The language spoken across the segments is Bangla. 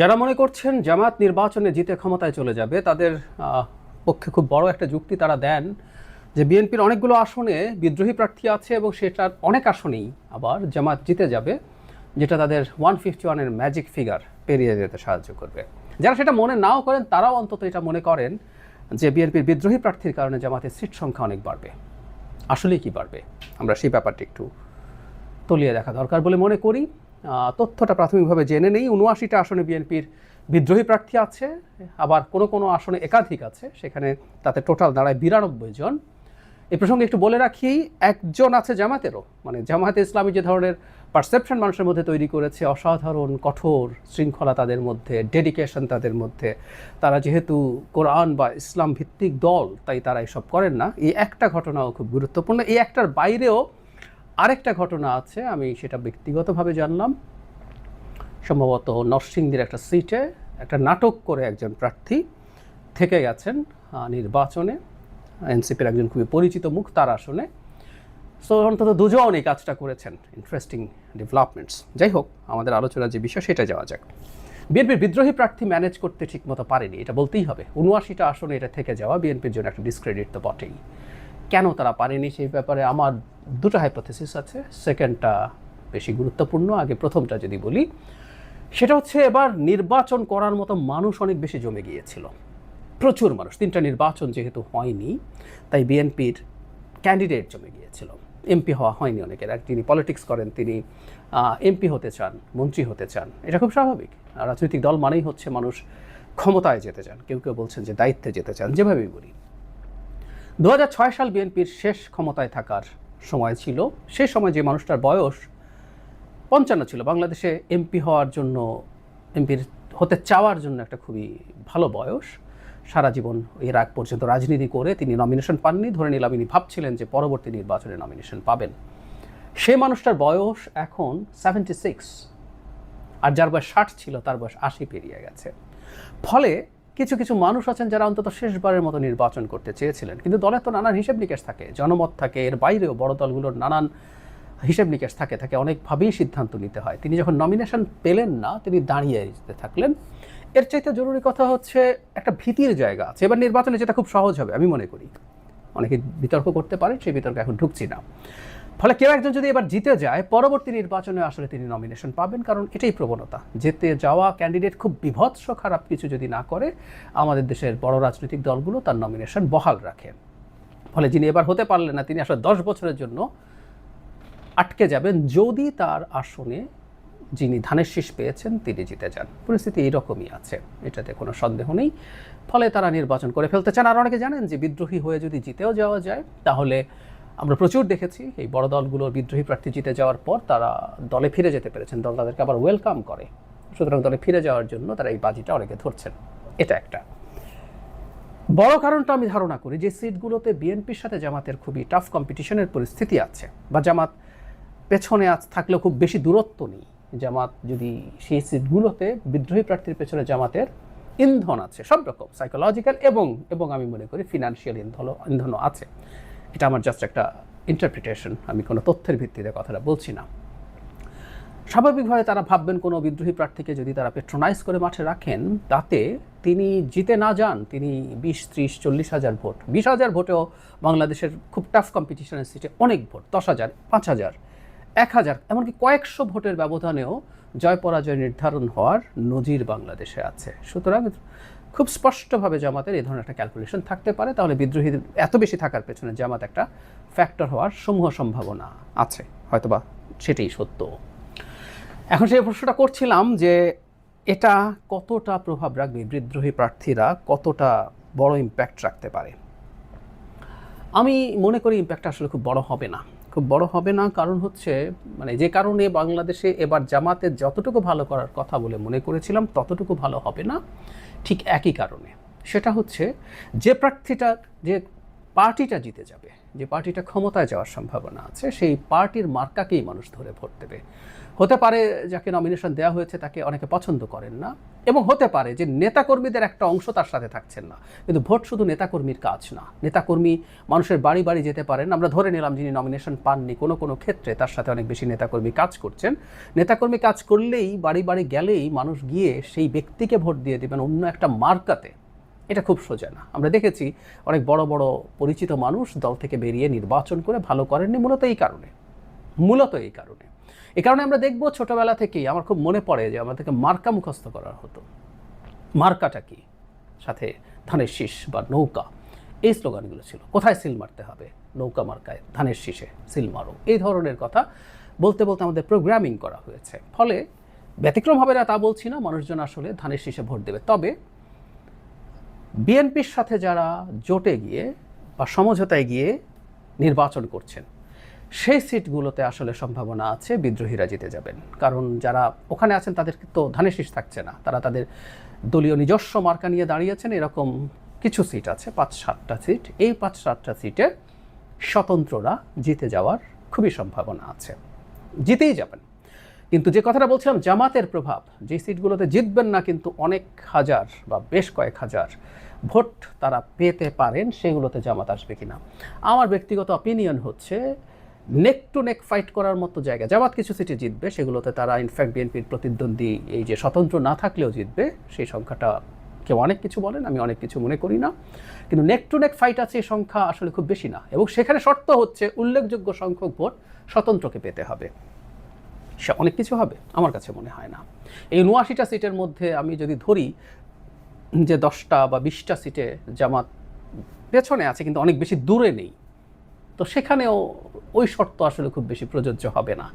যারা মনে করছেন জামাত নির্বাচনে জিতে ক্ষমতায় চলে যাবে, তাদের পক্ষে খুব বড় একটা যুক্তি তারা দেন যে বিএনপির অনেকগুলো আসনে বিদ্রোহী প্রার্থী আছে এবং সেটার অনেক আসনেই আবার জামাত জিতে যাবে, যেটা তাদের ওয়ান ফিফটি ওয়ানের ম্যাজিক ফিগার পেরিয়ে যেতে সাহায্য করবে। যারা সেটা মনে নাও করেন, তারাও অন্তত এটা মনে করেন যে বিএনপির বিদ্রোহী প্রার্থীর কারণে জামাতের সিট সংখ্যা অনেক বাড়বে। আসলেই কি বাড়বে? আমরা সেই ব্যাপারটি একটু তলিয়ে দেখা দরকার বলে মনে করি। তথ্যটা প্রাথমিকভাবে জেনে নেই। উনআশিটা আসনে বিএনপির বিদ্রোহী প্রার্থী আছে, আবার কোনো কোনো আসনে একাধিক আছে, সেখানে তাতে টোটাল দাঁড়ায় বিরানব্বই জন। এ প্রসঙ্গে একটু বলে রাখি, একজন আছে জামাতেরও মানে জামাতে ইসলামী যে ধরনের পারসেপশন মানুষের মধ্যে তৈরি করেছে, অসাধারণ, কঠোর শৃঙ্খলা তাদের মধ্যে ডেডিকেশন তাদের মধ্যে, তারা যেহেতু কোরআন বা ইসলাম ভিত্তিক দল, তাই তারা এসব করেন না। এই একটা ঘটনাও খুব গুরুত্বপূর্ণ। এই একটার বাইরেও আরেকটা ঘটনা আছে, আমি সেটা ব্যক্তিগতভাবে জানলাম। সম্ভবত নরসিংদীর একটা সিটে একটা নাটক করে একজন প্রার্থী থেকে গেছেন নির্বাচনে। এনসিপির একজন খুবই পরিচিত মুখ তার আসনে। সো অন্তত দুজন এই কাজটা করেছেন ইন্টারেস্টিং ডেভেলপমেন্টস যাই হোক, আমাদের আলোচনার যে বিষয় সেটা যাওয়া যাক। বিএনপির বিদ্রোহী প্রার্থী ম্যানেজ করতে ঠিকমতো পারেনি, এটা বলতেই হবে। উনআশিটা আসনে এটা থেকে যাওয়া, বিএনপির জন্য একটা ডিসক্রেডিট তো বটেই। কেন তারা পারেনি সেই ব্যাপারে আমার দুটো হাইপোথেসিস আছে। সেকেন্ডটা বেশি গুরুত্বপূর্ণ, আগে প্রথমটা যদি বলি, সেটা হচ্ছে এবার নির্বাচন করার মতো মানুষ অনেক বেশি জমে গিয়েছিল। প্রচুর মানুষ, তিনটা নির্বাচন যেহেতু হয়নি, তাই বিএনপির ক্যান্ডিডেট জমে গিয়েছিল। এমপি হওয়া হয়নি অনেকের, এক যিনি পলিটিক্স করেন তিনি এমপি হতে চান, মন্ত্রী হতে চান, এটা খুব স্বাভাবিক। রাজনৈতিক দল মানেই হচ্ছে মানুষ ক্ষমতায় যেতে চান, কেউ কেউ বলছেন যে দায়িত্বে যেতে চান, যেভাবেই বলি। দু হাজার ছয় সাল বিএনপির শেষ ক্ষমতায় থাকার সময় ছিল। সে সময় যে মানুষটার বয়স পঞ্চান্ন ছিল। বাংলাদেশে এমপি হওয়ার জন্য, এমপির হতে চাওয়ার জন্য একটা খুবই ভালো বয়স। সারা জীবন এর আগ পর্যন্ত রাজনীতি করে তিনি নমিনেশন পাননি। ধরে নিলাম ইনি ভাবছিলেন যে পরবর্তী নির্বাচনে নমিনেশন পাবেন। সে মানুষটার বয়স এখন সেভেন্টি সিক্স আর যার বয়স ষাট ছিল, তার বয়স আশি পেরিয়ে গেছে। ফলে কিছু কিছু মানুষ আছেন যারা অন্তত শেষবারের মতো নির্বাচন করতে চেয়েছিলেন। কিন্তু দলের তো নানান হিসেব নিকেশ থাকে, জনমত থাকে, এর বাইরেও বড় দলগুলোর নানান হিসেব নিকেশ থাকে, তাকে অনেকভাবেই সিদ্ধান্ত নিতে হয়। তিনি যখন নমিনেশন পেলেন না, তিনি দাঁড়িয়ে যেতে থাকলেন। এর চাইতে জরুরি কথা হচ্ছে, একটা ভীতির জায়গা আছে। এবার নির্বাচনে যেটা খুব সহজ হবে, আমি মনে করি। অনেকে বিতর্ক করতে পারেন সেই বিতর্কে এখন ঢুকছি না। ফলে কেউ একজন যদি এবার জিতে যায়, পরবর্তী নির্বাচনে আসলে তিনি নমিনেশন পাবেন, কারণ এটাই প্রবণতা। যেতে যাওয়া ক্যান্ডিডেট খুব বিভৎস, খারাপ কিছু যদি না করে, আমাদের দেশের বড় রাজনৈতিক দলগুলো তার নমিনেশন বহাল রাখে। ফলে যিনি এবার হতে পারলেন না, তিনি আসলে দশ বছরের জন্য আটকে যাবেন। যদি তার আসনে যিনি ধানের শীষ পেয়েছেন, তিনি জিতে যান। পরিস্থিতি এইরকমই আছে, এটাতে কোনো সন্দেহ নেই। ফলে তারা নির্বাচন করে ফেলতে চান। আর অনেকে জানেন যে বিদ্রোহী হয়ে যদি জিতেও যাওয়া যায়, তাহলে আমরা প্রচুর দেখেছি এই বড় দলগুলোর বিদ্রোহী প্রার্থী জিতে যাওয়ার পর তারা দলে ফিরে যেতে পেরেছেন। দল তাদেরকে আবার ওয়েলকাম করে। সুতরাং দলে ফিরে যাওয়ার জন্য তারা এই বাজিটা অনেকে ধরছেন। এটা একটা। বড় কারণটা আমি ধারণা করি যে সিটগুলোতে বিএনপির সাথে জামাতের খুবই টাফ কম্পিটিশনের পরিস্থিতি আছে। বা জামাত পেছনে আজ থাকলেও খুব বেশি দূরত্ব নেই। জামাত যদি সেই সিটগুলোতে বিদ্রোহী প্রার্থীর পেছনে জামাতের ইন্ধন আছে, সব রকম সাইকোলজিক্যাল এবং এবং আমি মনে করি ফিনান্সিয়াল ইন্ধন ইন্ধনও আছে। এটা আমার জাস্ট একটা ইন্টারপ্রিটেশন আমি কোনো তথ্যের ভিত্তিতে কথাটা বলছি না। স্বাভাবিকভাবে তারা ভাববেন কোনো বিদ্রোহী প্রার্থীকে যদি তারা পেট্রোনাইজ করে মাঠে রাখেন, তাতে তিনি জিতে না যান, তিনি বিশ, ত্রিশ, চল্লিশ হাজার ভোট, বিশ হাজার ভোটেও বাংলাদেশের খুব টাফ কম্পিটিশনের সিটে অনেক ভোট, দশ হাজার, পাঁচ হাজার, এক হাজার, এমনকি কয়েকশো ভোটের ব্যবধানেও জয় পরাজয় নির্ধারণ হওয়ার নজির বাংলাদেশে আছে। সুতরাং খুব স্পষ্টভাবে জামাতের এই ধরনের একটা ক্যালকুলেশন থাকতে পারে। তাহলে বিদ্রোহীদের এত বেশি থাকার পেছনে জামাত একটা ফ্যাক্টর হওয়ার সমূহ সম্ভাবনা আছে, হয়তোবা সেটাই সত্য। এখন সেই প্রশ্নটা করছিলাম যে এটা কতটা প্রভাব রাখবে বিদ্রোহী প্রার্থীরা, কতটা বড় ইম্প্যাক্ট রাখতে পারে? আমি মনে করি ইম্প্যাক্টটা আসলে খুব বড় হবে না। খুব বড় হবে না। কারণ হচ্ছে মানে যে কারণে বাংলাদেশে এবার জামাতে যতটুকু ভালো করার কথা বলে মনে করেছিলাম, ততটুকু ভালো হবে না। ঠিক একই কারণে। সেটা হচ্ছে, যে প্রার্থীটা, যে পার্টিটা জিতে যাবে, যে পার্টিটা ক্ষমতায় যাওয়ার সম্ভাবনা আছে, সেই পার্টির মার্কাকেই মানুষ ধরে ভোট দেবে। হতে পারে যাকে নমিনেশন দেওয়া হয়েছে তাকে অনেকে পছন্দ করেন না, এবং হতে পারে যে নেতাকর্মীদের একটা অংশ তার সাথে থাকছেন না। কিন্তু ভোট শুধু নেতাকর্মীর কাজ না, নেতাকর্মী মানুষের বাড়ি বাড়ি যেতে পারেন। আমরা ধরে নিলাম যিনি নমিনেশন পাননি, কোনো কোনো ক্ষেত্রে তার সাথে অনেক বেশি নেতাকর্মী কাজ করছেন। নেতাকর্মী কাজ করলেই, বাড়ি বাড়ি গেলেই মানুষ গিয়ে সেই ব্যক্তিকে ভোট দিয়ে দেবেন অন্য একটা মার্কাতে। এটা খুব সোজা না। আমরা দেখেছি অনেক বড় বড় পরিচিত মানুষ দল থেকে বেরিয়ে নির্বাচন করে ভালো করেননি, মূলত এই কারণে। মূলত এই কারণে। এই কারণে আমরা দেখব ছোটবেলা থেকেই আমার খুব মনে পড়ে যে আমাদেরকে মার্কা মুখস্থ করা হতো। মার্কাটা কি? সাথে ধানের শীষ বা নৌকা। এই স্লোগানগুলো ছিল। কোথায় সিল মারতে হবে? নৌকা মার্কায় ধানের শীষে সিল মারো। এই ধরনের কথা বলতে বলতে আমাদের প্রোগ্রামিং করা হয়েছে। ফলে ব্যতিক্রম হবে না তা বলছি না, মানুষজন আসলে ধানের শীষে ভোট দেবে। তবে বিএনপির সাথে যারা জোটে গিয়ে বা সমঝোতায় গিয়ে নির্বাচন করছেন সেই সিটগুলোতে আসলে সম্ভাবনা আছে বিদ্রোহীরা জিতে যাবেন। কারণ যারা ওখানে আছেন তাদের তো ধানের শীষ থাকছে না। তারা তাদের দলীয় নিজস্ব মার্কা নিয়ে দাঁড়িয়েছেন। এরকম কিছু সিট আছে, পাঁচ সাতটা সিট। এই পাঁচ সাতটা সিটে স্বতন্ত্ররা জিতে যাওয়ার খুবই সম্ভাবনা আছে। জিতেই যাবেন। কিন্তু যে কথাটা বলছিলাম, জামাতের প্রভাব, যে সিটগুলোতে জিতবেন না কিন্তু অনেক হাজার বা বেশ কয়েক হাজার ভোট তারা পেতে পারেন, সেগুলোতে জামাত আসবে কিনা। আমার ব্যক্তিগত অপিনিয়ন হচ্ছে নেক টু নেক ফাইট করার মতো জায়গা। জামাত কিছু সিটে জিতবে, সেগুলোতে তারা ইনফ্যাক্ট বিএনপির প্রতিদ্বন্দ্বী এই যে স্বতন্ত্র না থাকলেও জিতবে, সেই সংখ্যাটা কেউ অনেক কিছু বলেন, আমি অনেক কিছু মনে করি না। কিন্তু নেক টু নেক ফাইট আছে, এই সংখ্যা আসলে খুব বেশি না। এবং সেখানে শর্ত হচ্ছে, উল্লেখযোগ্য সংখ্যক ভোট স্বতন্ত্রকে পেতে হবে। সে অনেক কিছু হবে, আমার কাছে মনে হয় না। এই উনআশিটা সিটের মধ্যে আমি যদি ধরি, যে দশটা বা বিশটা সিটে জামাত পেছনে আছে, কিন্তু অনেক বেশি দূরে নেই। তো সেখানেও ওই শর্ত আসলে খুব বেশি প্রযোজ্য হবে না।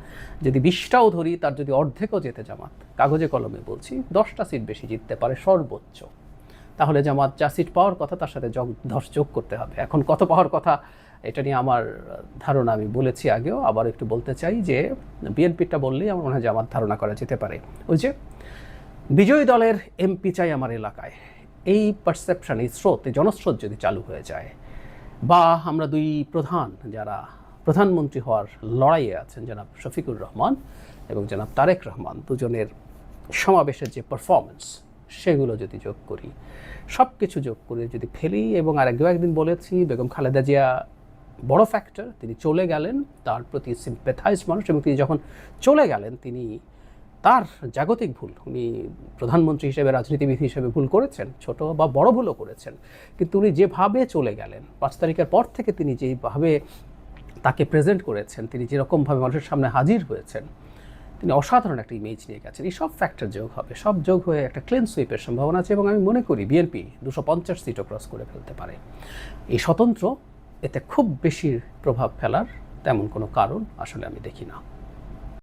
যদি বিশটাও ধরি, তার যদি অর্ধেকও যেতে জামাত, কাগজে কলমে বলছি, দশটা সিট বেশি জিততে পারে সর্বোচ্চ। তাহলে জামাত যা সিট পাওয়ার কথা, তার সাথে যোগ, দশ যোগ করতে হবে। এখন কত পাওয়ার কথা, এটা নিয়ে আমার ধারণা আমি বলেছি আগেও, আবার একটু বলতে চাই যে, বিএনপিটা বললেই আমার মনে হয় জামাত ধারণা করা যেতে পারে। ওই যে, বিজয়ী দলের এমপি চাই আমার এলাকায়। এই পারসেপশন এই স্রোত জনস্রোত যদি চালু হয়ে যায়, বা আমরা দুই প্রধান যারা প্রধানমন্ত্রী হওয়ার লড়াইয়ে আছেন জনাব শফিকুর রহমান এবং জনাব তারেক রহমান। দুজনের সমাবেশের যে পারফরমেন্স সেগুলো যদি যোগ করি সব কিছু যোগ করে যদি ফেলি এবং আর দু একদিন বলেছি, বেগম খালেদা জিয়া বড় ফ্যাক্টর তিনি চলে গেলেন, তার প্রতি সিম্পেথাইজ মানুষ এবং তিনি যখন চলে গেলেন, তিনি তার জাগতিক ভুল, উনি প্রধানমন্ত্রী হিসেবে, রাজনীতিবিদ হিসেবে ভুল করেছেন, ছোট বা বড় ভুলও করেছেন। কিন্তু উনি যেভাবে চলে গেলেন, পাঁচ তারিখের পর থেকে তিনি যেভাবে তাকে প্রেজেন্ট করেছেন। তিনি যেরকমভাবে মানুষের সামনে হাজির হয়েছেন, তিনি অসাধারণ একটা ইমেজ নিয়ে গেছেন। এই সব ফ্যাক্টর যোগ হবে। সব যোগ হয়ে একটা ক্লিন সুইপের সম্ভাবনা আছে এবং আমি মনে করি বিএনপি দুশো পঞ্চাশ সিটও ক্রস করে ফেলতে পারে। এই স্বতন্ত্র, এতে খুব বেশি প্রভাব ফেলার তেমন কোনো কারণ আসলে আমি দেখি না।